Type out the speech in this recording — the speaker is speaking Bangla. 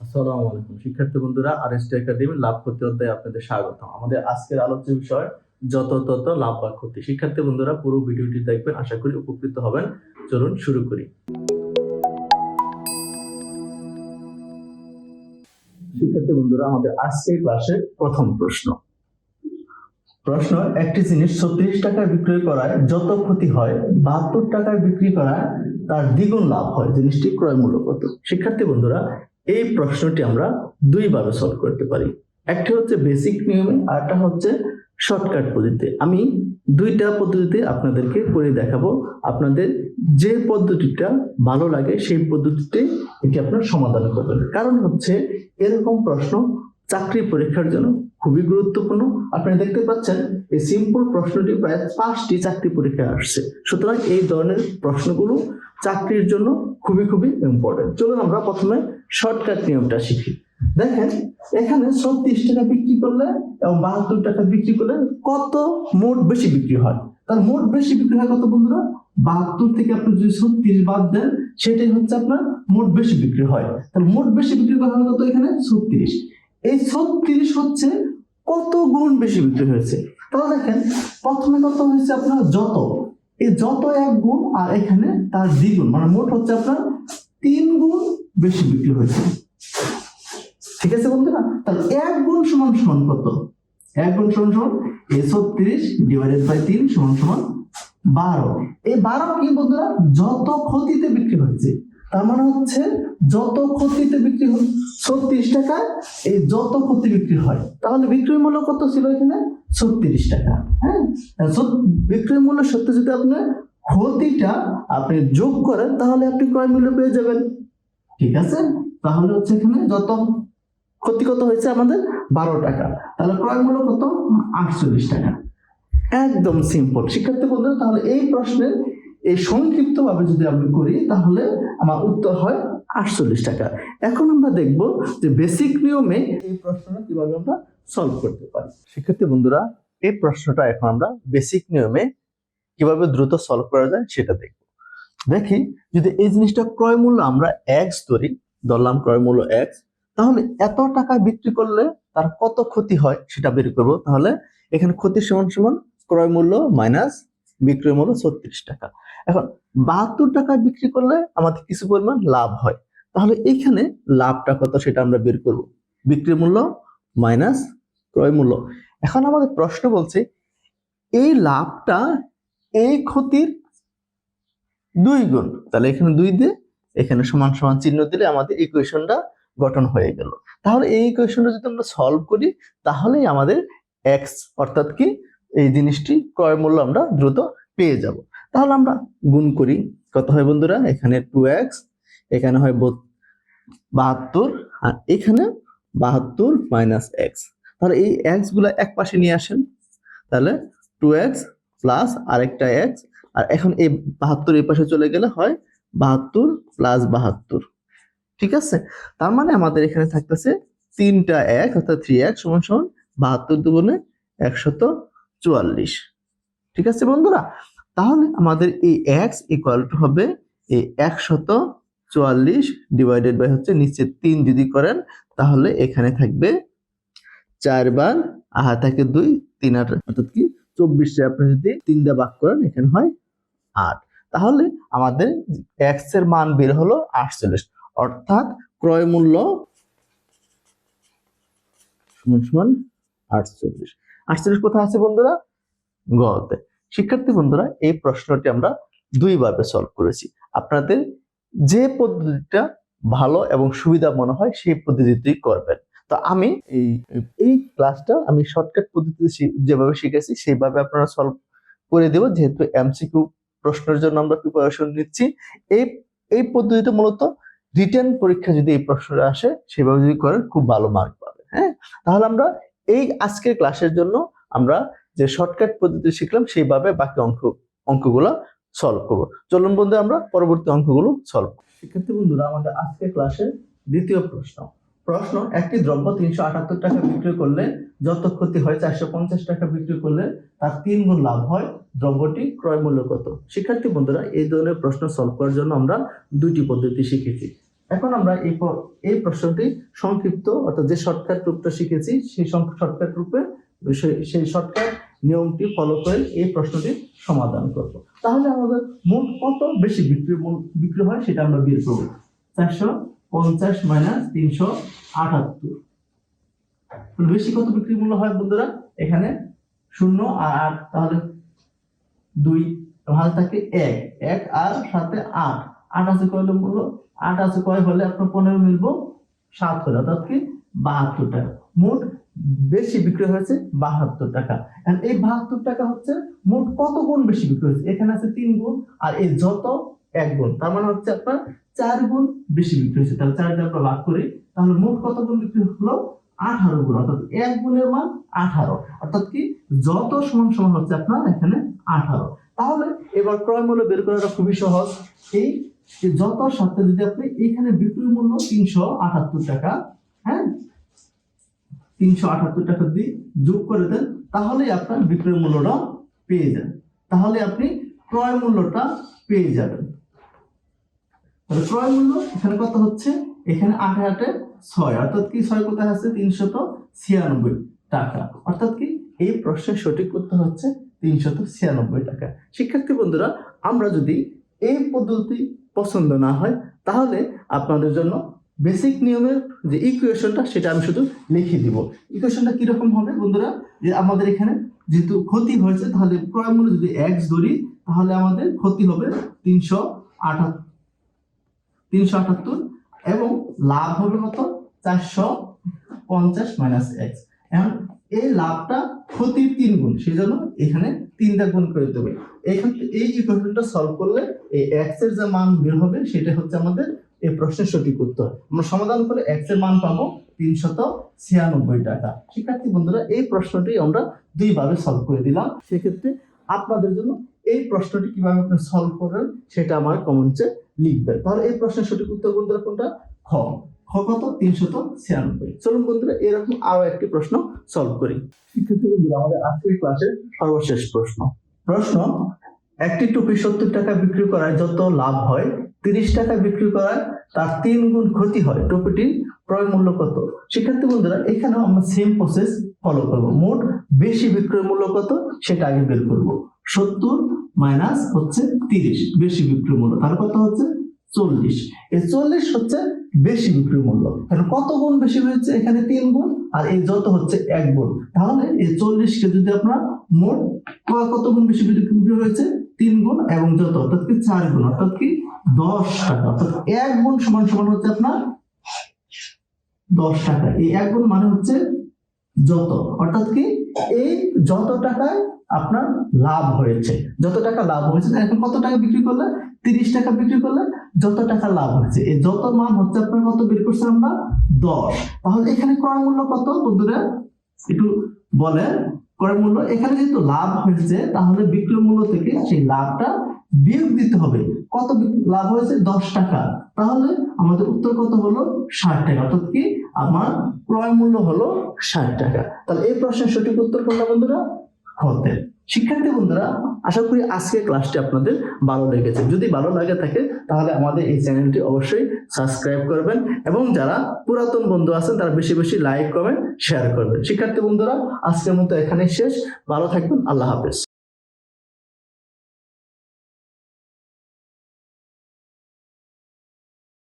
আসসালামু আলাইকুম। শিক্ষার্থী বন্ধুরা আর এস একাডেমি লাভ ক্ষতি অধ্যায়ে আপনাদের স্বাগত আমাদের আজকের আলোচ্য বিষয়, যত তত লাভ বা ক্ষতি। শিক্ষার্থী বন্ধুরা, পুরো ভিডিওটি দেখবেন, আশা করি উপকৃত হবেন। চলুন শুরু করি। শিক্ষার্থী বন্ধুরা, আমাদের আজকের ক্লাসের প্রথম প্রশ্ন। প্রশ্ন, একটি জিনিস ছত্রিশ টাকায় বিক্রয় করায় যত ক্ষতি হয়, বাহাত্তর টাকায় বিক্রি করায় তার দ্বিগুণ লাভ হয়। জিনিসটি ক্রয় মূল্য কত? শিক্ষার্থী বন্ধুরা এই প্রশ্নটি আমরা দুইভাবে সলভ করতে পারি। একটা হচ্ছে বেসিক নিয়মে, আর একটা হচ্ছে শর্টকাট পদ্ধতিতে। আমি দুইটা পদ্ধতিতে আপনাদেরকে করে দেখাবো। আপনাদের যে পদ্ধতিটা ভালো লাগে, সেই পদ্ধতিতে এটি আপনার সমাধান করবেন। কারণ হচ্ছে, এরকম প্রশ্ন চাকরি পরীক্ষার জন্য খুবই গুরুত্বপূর্ণ। আপনারা দেখতে পাচ্ছেন, এই সিম্পল প্রশ্নটি প্রায় পাঁচটি চাকরি পরীক্ষায় আসছে। সুতরাং এই ধরনের প্রশ্নগুলো চাকরির জন্য খুবই খুবই ইম্পর্টেন্ট চলুন আমরা প্রথমে শর্টকাট নিয়মটা শিখি। দেখেন, এখানে ছত্রিশ টাকা বিক্রি করলে এবং বাহাত্তর টাকা বিক্রি করলে কত মোট বেশি বিক্রি হয়? তার মোট বেশি বিক্রি হয় কত বন্ধুরা? বাহাত্তর থেকে আপনি যদি ছত্রিশ বাদ দেন, সেটাই হচ্ছে আপনার মোট বেশি বিক্রি হয়। তাহলে মোট বেশি বিক্রি করা হয় কত এখানে ছত্রিশ। এই ছত্রিশ হচ্ছে কত গুণ বেশি বিক্রি হয়েছে? তাহলে দেখেন, প্রথমে কত হয়েছে আপনার যত। এই যত এক গুণ আর এখানে তার দ্বিগুণ মানে মোট হচ্ছে আপনার বেশি বিক্রি হয়েছে। ঠিক আছে বন্ধুরা? তাহলে এক গুণ সমান সমান কত? এক গুণ সমান সমান এই ছত্রিশ ডিভাইডেড বাই তিন সমান সমান বারো। এই বারো কি বন্ধুরা? যত ক্ষতিতে বিক্রি হয়েছে, তার মানে হচ্ছে যত ক্ষতিতে বিক্রি হয় ছত্রিশ টাকা, এই যত ক্ষতি বিক্রি হয়, তাহলে বিক্রয় মূল্য কত ছিল এখানে? ছত্রিশ টাকা। হ্যাঁ? বিক্রয় মূল্য সত্যি যদি আপনি ক্ষতিটা আপনি যোগ করেন, তাহলে আপনি ক্রয় মূল্য পেয়ে যাবেন। ঠিক আছে? তাহলে হচ্ছে এখানে যত ক্ষতি কত হয়েছে আমাদের বারো টাকা। তাহলে ক্রয় মূল্য কত? আটচল্লিশ টাকা। একদম সিম্পল শিক্ষার্থী বন্ধুরা, তাহলে এই প্রশ্নের এই সংক্ষিপ্ত ভাবে যদি আমি করি, তাহলে আমার উত্তর হয় আটচল্লিশ টাকা। এখন আমরা দেখব যে বেসিক নিয়মে এই প্রশ্নটা কীভাবে আমরা সলভ করতে পারি। শিক্ষার্থী বন্ধুরা, এই প্রশ্নটা এখন আমরা বেসিক নিয়মে কীভাবে দ্রুত সলভ করা যায় সেটা দেখব। দেখি, যদি এই জিনিসটা ক্রয় মূল্য আমরা এক্স ধরি, ধরলাম ক্রয় মূল্য এক্স তাহলে এত টাকা বিক্রি করলে তার কত ক্ষতি হয় সেটা বের করব। তাহলে এখানে ক্ষতি সমান সমান ক্রয় মূল্য মাইনাস বিক্রয় মূল্য ছত্রিশ টাকা। এখন বাহাত্তর টাকা বিক্রি করলে আমাদের কিছু পরিমাণ লাভ হয়। তাহলে এখানে লাভটা কত সেটা আমরা বের করব। বিক্রি মূল্য মাইনাস ক্রয় মূল্য। এখন আমাদের প্রশ্ন বলছে, এই লাভটা এই ক্ষতির দুই গুণ। তাহলে এখানে দুই দিয়ে এখানে সমান সমান চিহ্ন দিলে আমাদের ইকুয়েশনটা গঠন হয়ে গেল। তাহলে এই ইকুয়েশনটা যদি আমরা সলভ করি, তাহলেই আমাদের এক্স অর্থাৎ কি এই জিনিসটি ক্রয় মূল্য আমরা দ্রুত পেয়ে যাব। তাহলে আমরা গুণ করি। কত হয় বন্ধুরা? এখানে টু এক্স এখানে হয় বাহাত্তর, আর এখানে বাহাত্তর মাইনাস এক্স তাহলে এই এক্সগুলা এক পাশে নিয়ে আসেন। তাহলে টু এক্স প্লাস আরেকটা এক্স আর এখন এই বাহাত্তর এই পাশে চলে গেলে হয় বাহাত্তর প্লাস বাহাত্তর। ঠিক আছে? তার মানে আমাদের এখানে থাকতেছে তিনটা এক, অর্থাৎ থ্রি এক সমান সমান বাহাত্তর দুগুণে একশত চুয়াল্লিশ। ঠিক আছে বন্ধুরা? তাহলে আমাদের এই এক্স ইকুয়াল টু হবে এই একশত চুয়াল্লিশ ডিভাইডেড বাই হচ্ছে নিচে তিন যদি করেন, তাহলে এখানে থাকবে চার বার, আহা থাকে দুই, তিন আট, অর্থাৎ কি? চব্বিশে আপনি যদি তিনটা ভাগ করেন, এখানে হয় আট। তাহলে আমাদের এক্সের মান বের হলো আটচল্লিশ। অর্থাৎ ক্রয় মূল্য আটচল্লিশ। আটচল্লিশ কোথায় আছে বন্ধুরা? গতে শিক্ষার্থী বন্ধুরা, এই প্রশ্নটি আমরা দুইভাবে সলভ করেছি। আপনাদের যে পদ্ধতিটা ভালো এবং সুবিধা মনে হয়, সেই পদ্ধতিতেই করবেন। তো আমি এই এই ক্লাসটা আমি শর্টকাট পদ্ধতিতে যেভাবে শিখেছি, সেইভাবে আপনারা সলভ করে দেব। যেহেতু এমসিকিউ প্রশ্নের জন্য আমরা প্রিপারেশন নিচ্ছি। এই এই পদ্ধতিতে মূলত রিটেন পরীক্ষা যদি এই প্রশ্নটা আসে, সেভাবে যদি করেন, খুব ভালো মার্ক পাবে হ্যাঁ? তাহলে আমরা এই আজকের ক্লাসের জন্য আমরা যে শর্টকাট পদ্ধতি শিখলাম, সেইভাবে বাকি অঙ্ক, অঙ্কগুলো সলভ করব। চলুন বন্ধু, আমরা পরবর্তী অঙ্কগুলো সলভ শিক্ষার্থী বন্ধুরা, আমাদের আজকের ক্লাসের দ্বিতীয় প্রশ্ন। প্রশ্ন, একটি দ্রব্য তিনশো আটাত্তর টাকা বিক্রি করলে যত ক্ষতি হয় চারশো পঞ্চাশ টাকা বিক্রি করলে তার তিন গুণ লাভ হয় দ্রব্যটি ক্রয় মূল্য কত? শিক্ষার্থী বন্ধুরা, এই ধরনের প্রশ্ন সলভ করার জন্য আমরা দুইটি পদ্ধতি শিখেছি। এখন আমরা এই এই প্রশ্নটি সংক্ষিপ্ত, অর্থাৎ যে শর্টকাট রূপটা শিখেছি, সেই শর্টকাট রূপে সেই- শর্টকাট নিয়মটি ফলো করে এই প্রশ্নটি সমাধান করব। তাহলে আমাদের মোট কত বেশি বিক্রি বিক্রি হয় সেটা আমরা বের করব। চারশো পঞ্চাশ মাইনাস তিনশো আটাত্তর। বেশি কত বিক্রি মূল্য হয় বন্ধুরা? এখানে শূন্য আর আট তাহলে দুই ভালো থাকে এক। এক আর সাথে আট। আট আছে কয় মূল্য? আট আছে কয় হলে আপনার পনেরো মিলব সাত হলে অর্থাৎ কি? বাহাত্তর টাকা। মোট বেশি বিক্রি হয়েছে বাহাত্তর টাকা। এই বাহাত্তর টাকা হচ্ছে মোট কত গুণ বেশি বিক্রি হয়েছে? এখানে আছে তিন গুণ। আর এই যত এক গুণ। তার মানে হচ্ছে আপনার চার গুণ বেশি বিক্রি হয়েছে। তাহলে চার দিয়ে আমরা ভাগ করি, তাহলে মোট কত গুণ বিক্রি হলো? আঠারো গুণ। অর্থাৎ এক গুণের মান আঠারো। অর্থাৎ কি? যত সমান সমান হচ্ছে আপনার এখানে আঠারো। তাহলে এবার ক্রয় মূল্য বের করাটা খুবই সহজ। এই যত সাথে যদি আপনি এখানে বিক্রি মূল্য তিনশো আটাত্তর টাকা হ্যাঁ? তিনশো আটাত্তর টাকা দিয়ে যোগ করে দেন তাহলে আপনার বিক্রয় মূল্যটা পেয়ে যান। তাহলে আপনি ক্রয় মূল্যটা পেয়ে যাবেন। তাহলে ক্রয় মূল্য, এখানে কত হচ্ছে? এখানে আটে আটে ছয়, অর্থাৎ কি ছয় কোথায় আছে? তিনশত ছিয়ানব্বই টাকা। অর্থাৎ কি এই প্রশ্নের সঠিক উত্তর হচ্ছে তিনশত ছিয়ানব্বই টাকা। শিক্ষার্থী বন্ধুরা, আমরা যদি এই পদ্ধতি পছন্দ না হয়, তাহলে আপনাদের জন্য বেসিক নিয়মের যে ইকুয়েশনটা সেটা আমি শুধু লিখে দিব। ইকুয়েশনটা কীরকম হবে বন্ধুরা? যে আমাদের এখানে যেহেতু ক্ষতি হয়েছে, তাহলে ক্রয় মূল্য যদি এক্স ধরি, তাহলে আমাদের ক্ষতি হবে তিনশো আটাত্তর তিনশো আটাত্তর এবং লাভ হবে কত? চারশো পঞ্চাশ মাইনাস এক্স এখন এই লাভটা ক্ষতির তিন গুণ সেই জন্য এখানে তিনটা গুণ করে দিতে হবে এখান এই ইকুয়েশনটা সলভ করলে এই এক্সের যে মান বের হবে, সেটা হচ্ছে আমাদের এই প্রশ্নের সঠিক উত্তর। আমরা সমাধান করে এক্সের মান পাবো তিনশত ছিয়ানব্বই টাকা। শিক্ষার্থী বন্ধুরা, এই প্রশ্নটি আমরা দুইভাবে সলভ করে দিলাম। সেক্ষেত্রে আপনাদের জন্য এই প্রশ্নটি কীভাবে আপনি সলভ করবেন সেটা আমার কমেন্টে লিখবেন। তাহলে এই প্রশ্নের সঠিক উত্তর বন্ধুরা কোনটা? খ। খ কত? তিনশত ছিয়ানব্বই। চলুন বন্ধুরা, এরকম আরও একটি প্রশ্ন সলভ করি। শিক্ষার্থী বন্ধুরা, আমাদের আজকের ক্লাসের সর্বশেষ প্রশ্ন। প্রশ্ন, একটি টুপি সত্তর টাকা বিক্রি করায় যত লাভ হয়, তিরিশ টাকা বিক্রি করায় তার তিন গুণ ক্ষতি হয়। টুপিটির ক্রয় মূল্য কত? শিক্ষার্থী বন্ধুরা, এখানেও আমরা সেম প্রসেস ফলো করব। মোট বেশি বিক্রয় মূল্য কত? সেটা আগে বের করব। সত্তর মাইনাস হচ্ছে তিরিশ, বেশি বিক্রয় মূল্য। তার কত হচ্ছে? চল্লিশ। এই চল্লিশ হচ্ছে বেশি বিক্রি মূল্য। কারণ কত গুণ বেশি হয়েছে? এখানে তিন গুণ, আর এই যত হচ্ছে এক গুণ। তাহলে এই চল্লিশকে যদি আপনার মোট কত গুণ বেশি বিক্রি হয়েছে? তিন গুণ এবং যত, অর্থাৎ কি চার গুণ, অর্থাৎ কি দশ টাকা। অর্থাৎ এক গুণ সমান সমান হচ্ছে আপনার দশ টাকা। এই এক গুণ মানে হচ্ছে যত। অর্থাৎ কি এই যত টাকায় আপনার লাভ হয়েছে। যত টাকা লাভ হয়েছে, এখন কত টাকা বিক্রি করলে? তিরিশ টাকা বিক্রি করলে যত টাকা লাভ হয়েছে। এই যত মান হচ্ছে আপনার কত বের করছে আমরা দশ। তাহলে এখানে ক্রয় মূল্য কত বন্ধুরা? একটু বলেন। ক্রয় মূল্য, এখানে যেহেতু লাভ হয়েছে, তাহলে বিক্রয় মূল্য থেকে সেই লাভটা বিয়োগ দিতে হবে। কত লাভ হয়েছে? দশ টাকা। তাহলে আমাদের উত্তর কত হলো? ষাট টাকা। অর্থাৎ কি? আমার ক্রয় মূল্য হলো ষাট টাকা। তাহলে এই প্রশ্নের সঠিক উত্তর কোনটা বন্ধুরা? হতে। শিক্ষার্থী বন্ধুরা, আশা করি আজকে ক্লাসটি আপনাদের ভালো লেগেছে। যদি ভালো লাগে থাকে, তাহলে আমাদের এই চ্যানেলটি অবশ্যই সাবস্ক্রাইব করবেন এবং যারা পুরাতন বন্ধু আছেন, তারা বেশি বেশি লাইক কমেন্ট শেয়ার করবেন। শিক্ষার্থী বন্ধুরা, আজকের মতো এখানে শেষ। ভালো থাকবেন, আল্লাহ হাফেজ।